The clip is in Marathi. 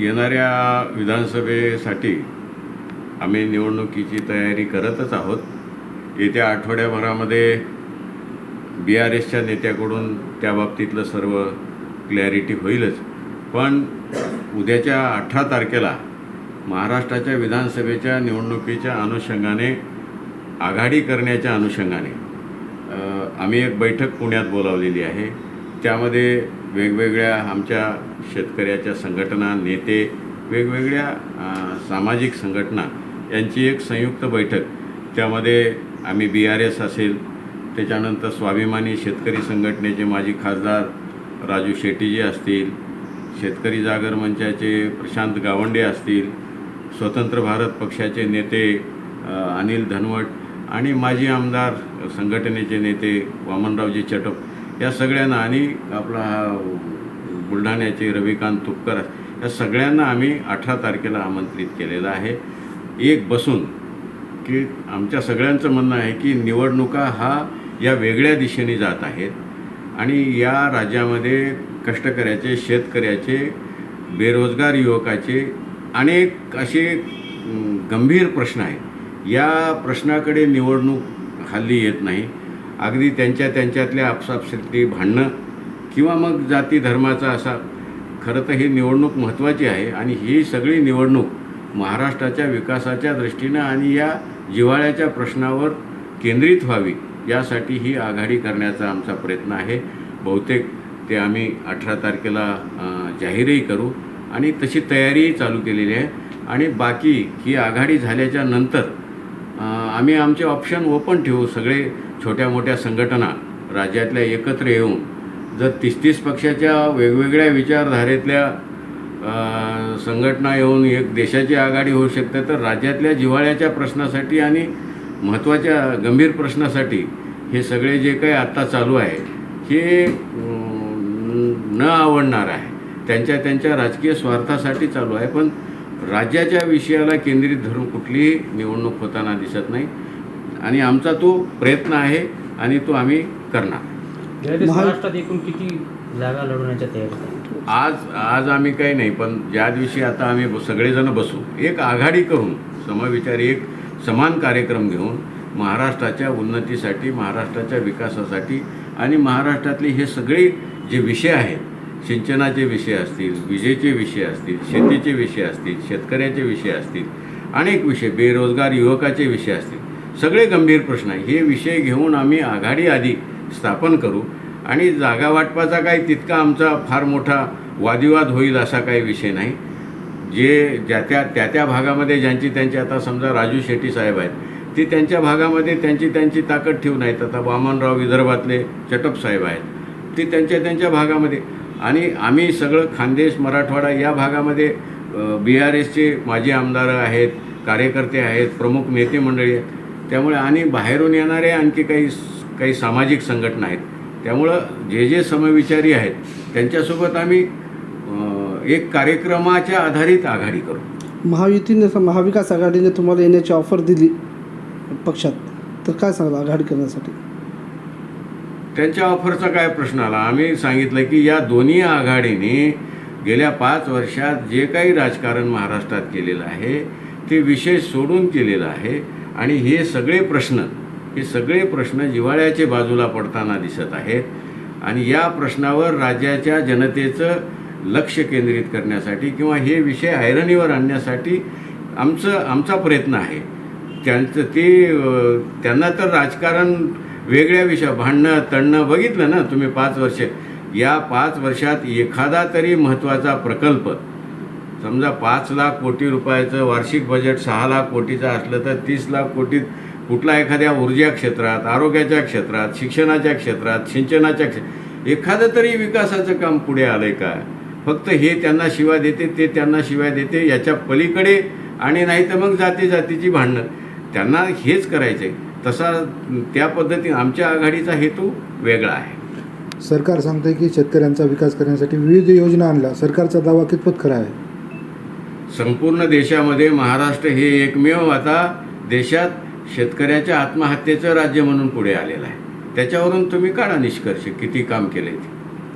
येणाऱ्या विधानसभेसाठी आम्ही निवडणुकीची तयारी करतच आहोत. येत्या आठवड्याभरामध्ये बी आर एसच्या नेत्याकडून त्या बाबतीतलं सर्व क्लॅरिटी होईलच. पण उद्याच्या अठरा तारखेला महाराष्ट्राच्या विधानसभेच्या निवडणुकीच्या अनुषंगाने आघाडी करण्याच्या अनुषंगाने आम्ही एक बैठक पुण्यात बोलावलेली आहे. त्यामध्ये वेगवेगळ्या आमच्या शेतकऱ्याच्या संघटना नेते वेगवेगळ्या सामाजिक संघटना यांची एक संयुक्त बैठक. त्यामध्ये आम्ही बी आर एस असेल त्याच्यानंतर स्वाभिमानी शेतकरी संघटनेचे माजी खासदार राजू शेट्टीजी असतील शेतकरी जागर मंचाचे प्रशांत गावंडे असतील स्वतंत्र भारत पक्षाचे नेते अनिल धनवट आणि माजी आमदार संघटनेचे नेते वामनरावजी चटप या सगळ्यांना आणि आपला हा बुलढाण्याचे रविकांत तुपकर या सगळ्यांना आम्ही अठरा तारखेला आमंत्रित केलेलं आहे. एक बसून की आमच्या सगळ्यांचं म्हणणं आहे की निवडणुका हा या वेगळ्या दिशेने जात आहेत आणि या राज्यामध्ये कष्टकऱ्याचे शेतकऱ्याचे बेरोजगार युवकाचे अनेक असे गंभीर प्रश्न आहेत. या प्रश्नाकडे निवडणूक हल्ली येत नाही. अगदी त्यांच्या त्यांच्यातल्या आपसापसातली भांडणं किंवा मग जाती धर्माचा असा खरं तर ही निवडणूक महत्त्वाची आहे आणि ही सगळी निवडणूक महाराष्ट्राच्या विकासाच्या दृष्टीनं आणि या जिव्हाळ्याच्या प्रश्नावर केंद्रित व्हावी यासाठी ही आघाडी करण्याचा आमचा प्रयत्न आहे. बहुतेक ते आम्ही अठरा तारखेला जाहीरही करू आणि तशी तयारीही चालू केलेली आहे. आणि बाकी ही आघाडी झाल्याच्यानंतर आम्ही आमचे ऑप्शन ओपन ठेवू सगळे छोट्या मोठ्या संघटना राज्यातल्या एकत्र येऊन जर तीस तीस पक्षाच्या वेगवेगळ्या विचारधारेतल्या संघटना येऊन एक देशाची आघाडी होऊ शकते तर राज्यातल्या जिव्हाळ्याच्या प्रश्नासाठी आणि महत्त्वाच्या गंभीर प्रश्नासाठी हे सगळे जे काही आत्ता चालू आहे हे न आवडणार आहे. त्यांच्या त्यांच्या राजकीय स्वार्थासाठी चालू आहे पण राज्याच्या विषयाला केंद्रित धरून कुठलीही निवडणूक होताना दिसत नाही. आणि आमचा तो प्रयत्न आहे आणि तो आम्ही करणार. महाराष्ट्रात एकूण किती जागा लढवण्याच्या तयारीत आहे? आज आज आम्ही काही नाही पण ज्या दिवशी आता आम्ही सगळेजण बसू एक आघाडी करून समविचारी एक समान कार्यक्रम घेऊन महाराष्ट्राच्या उन्नतीसाठी महाराष्ट्राच्या विकासासाठी आणि महाराष्ट्रातले हे सगळे जे विषय आहेत सिंचनाचे विषय असतील विजेचे विषय असतील शेतीचे विषय असतील शेतकऱ्याचे विषय असतील अनेक विषय बेरोजगार युवकाचे विषय असतील सगळे गंभीर प्रश्न आहे. हे विषय घेऊन आम्ही आघाडी आधी स्थापन करू आणि जागा वाटपाचा काही तितका आमचा फार मोठा वादिवाद होईल असा काही विषय नाही. जे ज्या त्या त्या त्या भागामध्ये ज्यांची त्यांची आता समजा राजू शेट्टी साहेब आहेत ती त्यांच्या भागामध्ये त्यांची त्यांची ताकद ठेवून आहेत आता वामनराव विदर्भातले चटप साहेब आहेत ती त्यांच्या त्यांच्या भागामध्ये. आणि आम्ही सगळं खानदेश मराठवाडा या भागामध्ये बी आर एसचे माजी आमदार आहेत कार्यकर्ते आहेत प्रमुख नेते मंडळी आहेत. त्यामुळे आणि बाहेरून येणारे आणखी काही काही सामाजिक संघटना आहेत. त्यामुळं जे जे समविचारी आहेत त्यांच्यासोबत आम्ही एक कार्यक्रमाच्या आधारित आघाडी करू. महायुतीने महाविकास आघाडीने तुम्हाला येण्याची ऑफर दिली पक्षात. तर काय सांगाल आघाडी करण्यासाठी? त्यांच्या ऑफरचा काय प्रश्न आला? आम्ही सांगितलं की या दोन्ही आघाडीने गेल्या पाच वर्षात जे काही राजकारण महाराष्ट्रात केलेलं आहे ते विषय सोडून केलेलं आहे. आणि हे सगळे प्रश्न हे सगळे प्रश्न जिव्हाळ्याचे बाजूला पडताना दिसत आहेत आणि या प्रश्नावर राज्याच्या जनतेचं लक्ष केंद्रित करण्यासाठी किंवा हे विषय ऐरणीवर आणण्यासाठी आमचं आमचा प्रयत्न आहे. त्यांचं ते त्यांना तर राजकारण वेगळ्या विषय भांडणं तणणं बघितलं ना तुम्ही पाच वर्ष. या पाच वर्षात एखादा तरी महत्त्वाचा प्रकल्प समजा पाच लाख कोटी रुपयाचं वार्षिक बजेट सहा लाख कोटीचं असलं तर तीस लाख कोटीत कुठला एखाद्या ऊर्जा क्षेत्रात आरोग्याच्या क्षेत्रात शिक्षणाच्या क्षेत्रात सिंचनाच्या क्षेत्रात एखादं तरी विकासाचं काम पुढे आलं आहे का? फक्त हे त्यांना शिवाय देते ते त्यांना शिवाय देते याच्या पलीकडे आणि नाही तर मग जाती जातीची भांडणं. त्यांना हेच करायचं आहे तसा त्या पद्धतीने आमच्या आघाडीचा हेतू वेगळा आहे. सरकार सांगते की शेतकऱ्यांचा विकास करण्यासाठी विविध योजना आणल्या. सरकारचा दावा कितपत खरा आहे? संपूर्ण देशामध्ये महाराष्ट्र हे एकमेव आता देशात शेतकऱ्याच्या आत्महत्येचं राज्य म्हणून पुढे आलेलं आहे. त्याच्यावरून तुम्ही काढा निष्कर्ष किती काम केले ते.